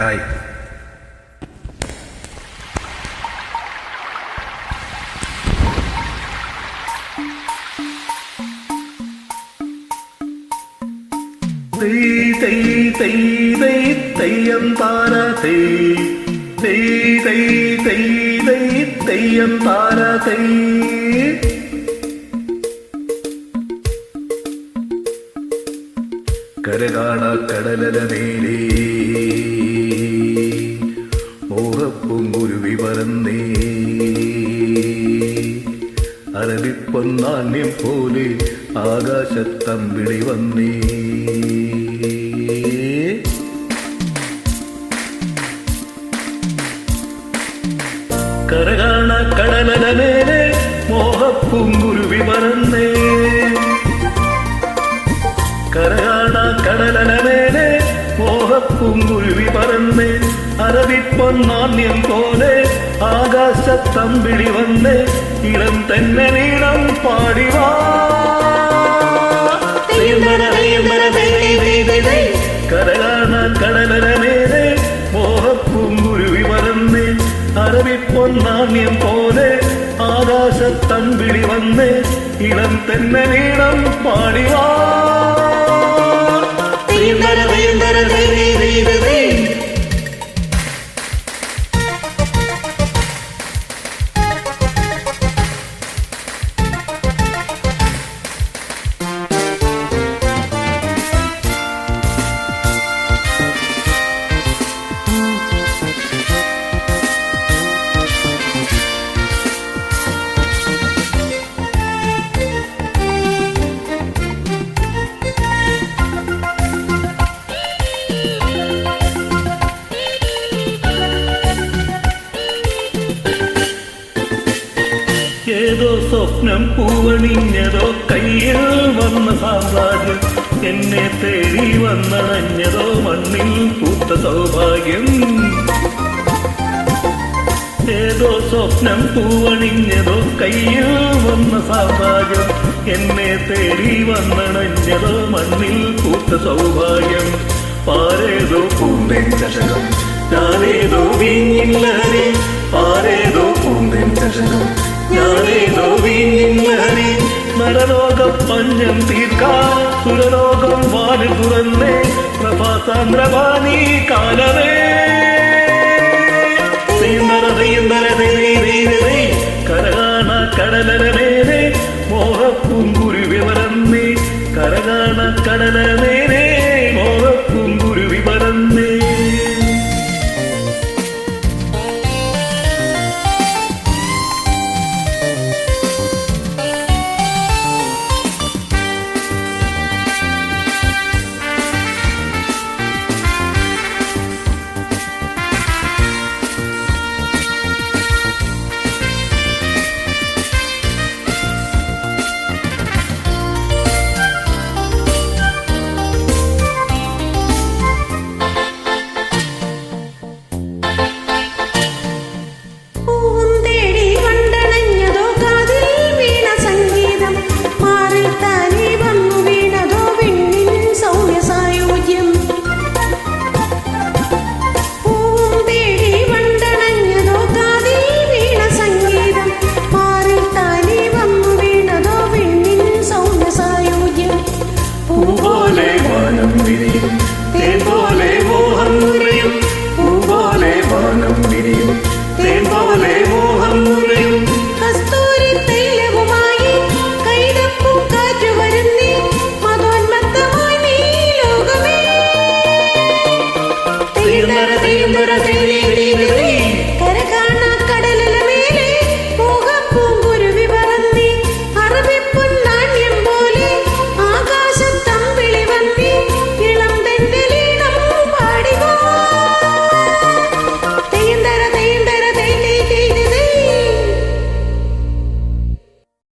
Hi തെയ് തെയ് തെയ് തെയ് തെയ്യം താര തെയ് തെയ് തെയ് തെയ് തെയ് തെയ്യം താര തെയ് കരകാണ കടലല നേരേ മോഹപ്പുങ്കുരുവി പറന്നേ. അരവിപ്പൊന്നാണ്യം പോലെ ആകാശത്തമ്പിളി വന്നേ. കരകാണ കടലല നേരെ മോഹപ്പുങ്കുരുവി പറന്നേ. കരകാണ കടലല മേലെ பூங்குருவி பறந்தேன் அரவிப்பொன் நான் என் போலே ஆகாச தம்பிழி வந்தேன் இளம் தென்னனிடம் பாடிவா. கடலான கடலர மேலே மோக பூங்குருவி பறந்தேன் அரவிப்பொன் நான் என் போலே ஆகாச தம்பிழி வந்தேன் இளம் தென்னனிடம் பாடிவா. ഏതോ സ്വപ്നം പൂവണിഞ്ഞതോ കയ്യിൽ വന്ന സാമ്രാജ്യം. എന്നെ തേടി വന്നണഞ്ഞതോ മണ്ണിൽ പൂത്ത സൗഭാഗ്യം. ഏതോ സ്വപ്നം പൂവണിഞ്ഞതോ കയ്യിൽ വന്ന സാമ്രാജ്യം. എന്നെ തേടി വന്നണഞ്ഞതോ മണ്ണിൽ പൂത്ത സൗഭാഗ്യം. പാരേതോ പൂന്തൻ ചഷകം ഞാനേതോ വീഞ്ഞില്ലറി പാരേതോ പൂന്തൻ ചഷകം யானேதோவி நின்னடி நரலோக பஞ்சம் தீர்க்கா சுரலோகம் வாடு புரந்தே பிரபாசாந்திரபாணி காலவே கரகான கடலர மேலே மோக பூங்குருவி வரந்தே கரகான கடலர மேலே Bling, bling, bling, bling, bling.